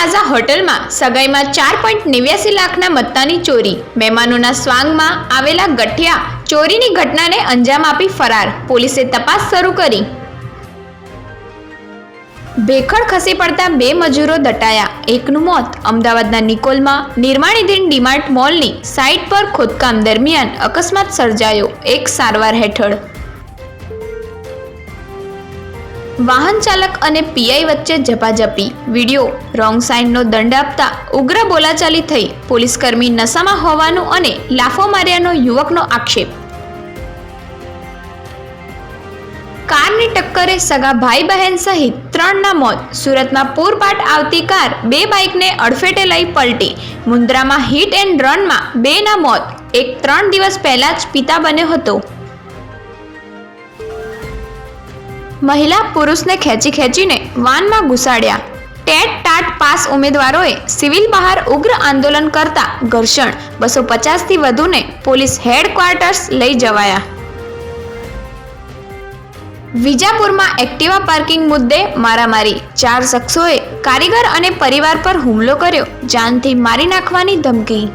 હોટલમાં સગાઈમાં ચાર પોઈન્ટ નેવ્યાસી લાખના મત્તાની ચોરી. મહેમાનોના સ્વાંગમાં આવેલા ગઠિયા ચોરીની ઘટનાને અંજામ આપી ફરાર. પોલીસે તપાસ શરૂ કરી. ભેખડ ખસી પડતા બે મજૂરો દટાયા. એકનું મોત. અમદાવાદના નિકોલમાં નિર્માણીધીન ડીમાર્ટ મોલની સાઇટ પર ખોદકામ દરમિયાન અકસ્માત સર્જાયો. એક સારવાર હેઠળ વાહન ચાલક અને પીઆઈ વચ્ચે ઝપાઝપી. વીડિયો. રોંગ સાઇનનો દંડ આપતા ઉગ્ર બોલાચાલી થઈ પોલીસકર્મી નશામાં હોવાનું અને લાફો માર્યાનો યુવકનો આક્ષેપ. કારની ટક્કરે સગા ભાઈ બહેન સહિત ત્રણના મોત. સુરતમાં પૂરપાટ આવતી કાર બે બાઇકને અડફેટે લઈ પલટી. મુન્દ્રામાં હિટ એન્ડ રનમાં બેના મોત. એક ત્રણ દિવસ પહેલા જ પિતા બન્યો હતો. મહિલા પુરુષને ખેંચી ખેંચીને વાનમાં ઘુસાડ્યા. ટેટ ટાટ પાસ ઉમેદવારોએ સિવિલ બહાર ઉગ્ર આંદોલન કરતા ઘર્ષણ. બસો પચાસથી વધુને પોલીસ હેડક્વાર્ટર્સ લઈ જવાયા. વિજાપુરમાં એક્ટિવા પાર્કિંગ મુદ્દે મારામારી. ચાર શખ્સોએ કારીગર અને પરિવાર પર હુમલો કર્યો. જાનથી મારી નાખવાની ધમકી.